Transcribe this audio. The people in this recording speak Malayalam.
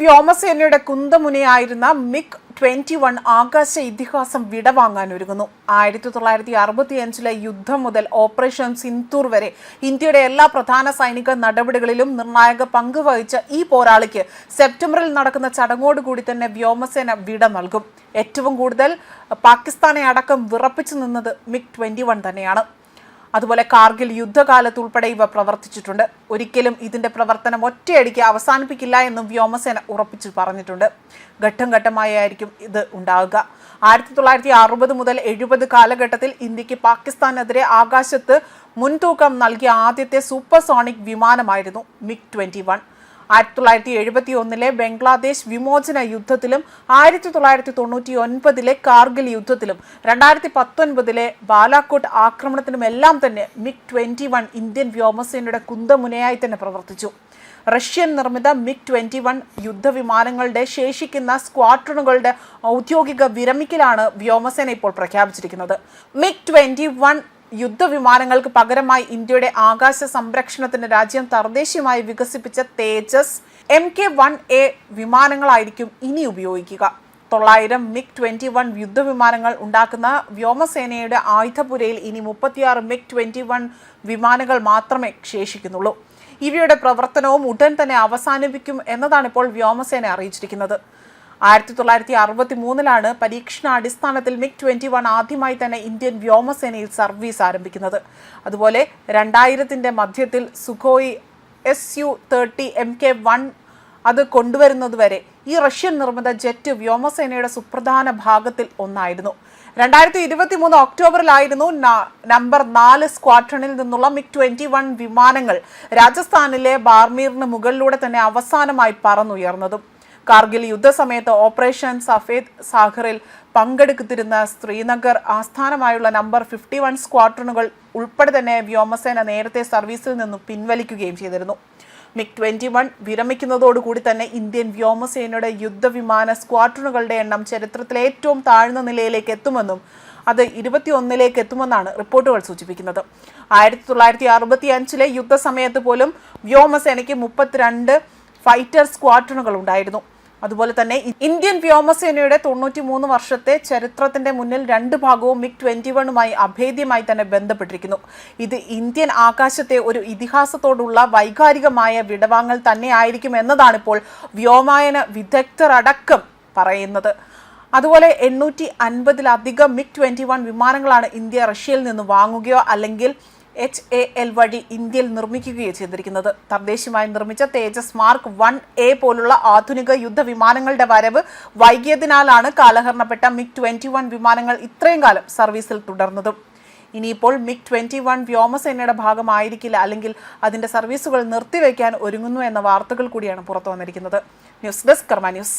വ്യോമസേനയുടെ കുന്തമുനയായിരുന്ന മിഗ് ട്വന്റി വൺ ആകാശ ഇതിഹാസം വിടവാങ്ങാൻ ഒരുങ്ങുന്നു. ആയിരത്തി തൊള്ളായിരത്തി അറുപത്തി അഞ്ചിലെ യുദ്ധം മുതൽ ഓപ്പറേഷൻ സിന്തൂർ വരെ ഇന്ത്യയുടെ എല്ലാ പ്രധാന സൈനിക നടപടികളിലും നിർണായക പങ്ക് വഹിച്ച ഈ പോരാളിക്ക് സെപ്റ്റംബറിൽ നടക്കുന്ന ചടങ്ങോടുകൂടി തന്നെ വ്യോമസേന വിട നൽകും. ഏറ്റവും കൂടുതൽ പാകിസ്ഥാനെ അടക്കം വിറപ്പിച്ചു നിന്നത് മിഗ് ട്വന്റി വൺ തന്നെയാണ്. അതുപോലെ കാർഗിൽ യുദ്ധകാലത്ത് ഉൾപ്പെടെ ഇവ പ്രവർത്തിച്ചിട്ടുണ്ട്. ഒരിക്കലും ഇതിന്റെ പ്രവർത്തനം ഒറ്റയടിക്ക് അവസാനിപ്പിക്കില്ല എന്നും വ്യോമസേന ഉറപ്പിച്ചു പറഞ്ഞിട്ടുണ്ട്. ഘട്ടം ഘട്ടമായായിരിക്കും ഇത് ഉണ്ടാവുക. ആയിരത്തി തൊള്ളായിരത്തി അറുപത് മുതൽ എഴുപത് കാലഘട്ടത്തിൽ ഇന്ത്യയ്ക്ക് പാകിസ്ഥാനെതിരെ ആകാശത്ത് മുൻതൂക്കം നൽകിയ ആദ്യത്തെ സൂപ്പർസോണിക് വിമാനമായിരുന്നു മിഗ് ട്വന്റി ആയിരത്തി തൊള്ളായിരത്തി എഴുപത്തി ഒന്നിലെ ബംഗ്ലാദേശ് വിമോചന യുദ്ധത്തിലും ആയിരത്തി തൊള്ളായിരത്തി തൊണ്ണൂറ്റി ഒൻപതിലെ കാർഗിൽ യുദ്ധത്തിലും രണ്ടായിരത്തി പത്തൊൻപതിലെ ബാലാക്കോട്ട് ആക്രമണത്തിനുമെല്ലാം തന്നെ മിഗ് ട്വന്റി വൺ ഇന്ത്യൻ വ്യോമസേനയുടെ കുന്തമുനയായി തന്നെ പ്രവർത്തിച്ചു. റഷ്യൻ നിർമ്മിത മിഗ് ട്വന്റി വൺ യുദ്ധവിമാനങ്ങളുടെ ശേഷിക്കുന്ന സ്ക്വാഡ്രണുകളുടെ ഔദ്യോഗിക വിരമിക്കലാണ് വ്യോമസേന ഇപ്പോൾ പ്രഖ്യാപിച്ചിരിക്കുന്നത്. മിഗ് ട്വന്റി വൺ യുദ്ധവിമാനങ്ങൾക്ക് പകരമായി ഇന്ത്യയുടെ ആകാശ സംരക്ഷണത്തിന് രാജ്യം തദ്ദേശീയമായി വികസിപ്പിച്ച Tejas M K one A വിമാനങ്ങളായിരിക്കും ഇനി ഉപയോഗിക്കുക. തൊള്ളായിരം മിഗ് ട്വന്റി വൺ യുദ്ധവിമാനങ്ങൾ ഉണ്ടാക്കുന്ന വ്യോമസേനയുടെ ആയുധപുരയിൽ ഇനി മുപ്പത്തിയാറ് മിഗ് ട്വന്റി വൺ വിമാനങ്ങൾ മാത്രമേ ശേഷിക്കുന്നുള്ളൂ. ഇവയുടെ പ്രവർത്തനവും ഉടൻ തന്നെ അവസാനിപ്പിക്കും എന്നതാണ് ഇപ്പോൾ വ്യോമസേന അറിയിച്ചിരിക്കുന്നത്. ആയിരത്തി തൊള്ളായിരത്തി അറുപത്തി മൂന്നിലാണ് പരീക്ഷണാടിസ്ഥാനത്തിൽ മിഗ് ട്വന്റി വൺ ആദ്യമായി തന്നെ ഇന്ത്യൻ വ്യോമസേനയിൽ സർവീസ് ആരംഭിക്കുന്നത്. അതുപോലെ രണ്ടായിരത്തിന്റെ മധ്യത്തിൽ Sukhoi S U thirty M K one അത് കൊണ്ടുവരുന്നതുവരെ ഈ റഷ്യൻ നിർമ്മിത ജെറ്റ് വ്യോമസേനയുടെ സുപ്രധാന ഭാഗത്തിൽ ഒന്നായിരുന്നു. രണ്ടായിരത്തി ഇരുപത്തി മൂന്ന് ഒക്ടോബറിലായിരുന്നു നമ്പർ നാല് സ്ക്വാഡ്രണിൽ നിന്നുള്ള മിഗ് ട്വന്റി വൺ വിമാനങ്ങൾ രാജസ്ഥാനിലെ ബാർമീറിന് മുകളിലൂടെ തന്നെ അവസാനമായി പറന്നുയർന്നതും. കാർഗിൽ യുദ്ധസമയത്ത് ഓപ്പറേഷൻ സഫേദ് സാഗറിൽ പങ്കെടുത്തിരുന്ന ശ്രീനഗർ ആസ്ഥാനമായുള്ള നമ്പർ ഫിഫ്റ്റി വൺ സ്ക്വാഡ്രണുകൾ ഉൾപ്പെടെ തന്നെ വ്യോമസേന നേരത്തെ സർവീസിൽ നിന്നും പിൻവലിക്കുകയും ചെയ്തിരുന്നു. മിക് ട്വന്റി വൺ വിരമിക്കുന്നതോടുകൂടി തന്നെ ഇന്ത്യൻ വ്യോമസേനയുടെ യുദ്ധവിമാന സ്ക്വാഡ്രണുകളുടെ എണ്ണം ചരിത്രത്തിലെ ഏറ്റവും താഴ്ന്ന നിലയിലേക്ക് എത്തുമെന്നും അത് ഇരുപത്തിയൊന്നിലേക്ക് എത്തുമെന്നാണ് റിപ്പോർട്ടുകൾ സൂചിപ്പിക്കുന്നത്. ആയിരത്തി തൊള്ളായിരത്തി അറുപത്തി അഞ്ചിലെ യുദ്ധസമയത്ത് പോലും വ്യോമസേനയ്ക്ക് മുപ്പത്തിരണ്ട് ഫൈറ്റർ സ്ക്വാഡ്രണുകൾ ഉണ്ടായിരുന്നു. അതുപോലെ തന്നെ ഇന്ത്യൻ വ്യോമസേനയുടെ തൊണ്ണൂറ്റി മൂന്ന് വർഷത്തെ ചരിത്രത്തിന്റെ മുന്നിൽ രണ്ട് ഭാഗവും മിഗ് ട്വന്റി വണ്ണുമായി അഭേദ്യമായി തന്നെ ബന്ധപ്പെട്ടിരിക്കുന്നു. ഇത് ഇന്ത്യൻ ആകാശത്തെ ഒരു ഇതിഹാസത്തോടുള്ള വൈകാരികമായ വിടവാങ്ങൽ തന്നെയായിരിക്കും എന്നതാണ് ഇപ്പോൾ വ്യോമായന വിദഗ്ധരടക്കം പറയുന്നത്. അതുപോലെ എണ്ണൂറ്റി അൻപതിലധികം മിഗ് ട്വന്റി വൺ വിമാനങ്ങളാണ് ഇന്ത്യ റഷ്യയിൽ നിന്ന് വാങ്ങുകയോ അല്ലെങ്കിൽ എച്ച് എ എൽ വഴി ഇന്ത്യയിൽ നിർമ്മിക്കുകയോ ചെയ്തിരിക്കുന്നത്. തദ്ദേശീയമായി നിർമ്മിച്ച തേജസ് മാർക്ക് വൺ എ പോലുള്ള ആധുനിക യുദ്ധവിമാനങ്ങളുടെ വരവ് വൈകിയതിനാലാണ് കാലഹരണപ്പെട്ട മിഗ് ട്വന്റി വൺ വിമാനങ്ങൾ ഇത്രയും കാലം സർവീസിൽ തുടർന്നതും. ഇനിയിപ്പോൾ മിഗ് ട്വന്റി വൺ വ്യോമസേനയുടെ ഭാഗമായിരിക്കില്ല അല്ലെങ്കിൽ അതിന്റെ സർവീസുകൾ നിർത്തിവെക്കാൻ ഒരുങ്ങുന്നു എന്ന വാർത്തകൾ കൂടിയാണ് പുറത്തു വന്നിരിക്കുന്നത്. News desk Karma news.